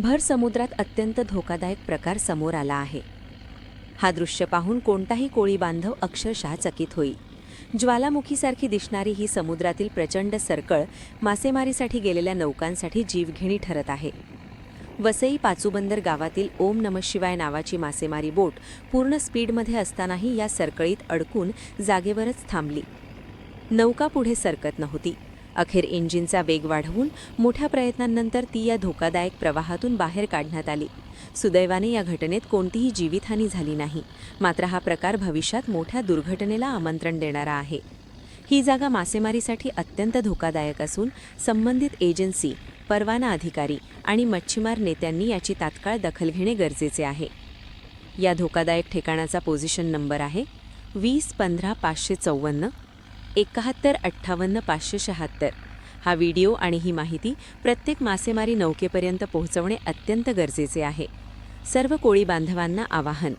भर समुद्रात अत्यंत धोकादायक प्रकार समोर आला आहे. हा दृश्य पाहून कोणताही कोळी बांधव अक्षरशः चकित होईल. ज्वालामुखीसारखी दिसणारी ही समुद्रातील प्रचंड सरकळ मासेमारीसाठी गेलेल्या नौकांसाठी जीवघेणी ठरत आहे. वसई पाचूबंदर गावातील ओम नम शिवाय नावाची मासेमारी बोट पूर्ण स्पीडमध्ये असतानाही या सरकळीत अडकून जागेवरच थांबली. नौका पुढे सरकत नव्हती. अखेर इंजिनचा वेग वाढवून मोठ्या प्रयत्नांनंतर ती या धोकादायक प्रवाहातून बाहेर काढण्यात आली. सुदैवाने या घटनेत कोणतीही जीवितहानी झाली नाही. मात्र हा प्रकार भविष्यात मोठ्या दुर्घटनेला आमंत्रण देणारा आहे. ही जागा मासेमारीसाठी अत्यंत धोकादायक असून संबंधित एजन्सी परवाना अधिकारी आणि मच्छीमार नेत्यांनी याची तात्काळ दखल घेणे गरजेचे आहे. या धोकादायक ठिकाणाचा पोझिशन नंबर आहे वीस पंधरा पाचशे चौवन्न एकाहत्तर अठ्ठावन्न पाचशे शहात्तर. हा व्हिडिओ आणि ही माहिती प्रत्येक मासेमारी नौकेपर्यंत पोहोचवणे अत्यंत गरजेचे आहे. सर्व कोळी बांधवांना आवाहन.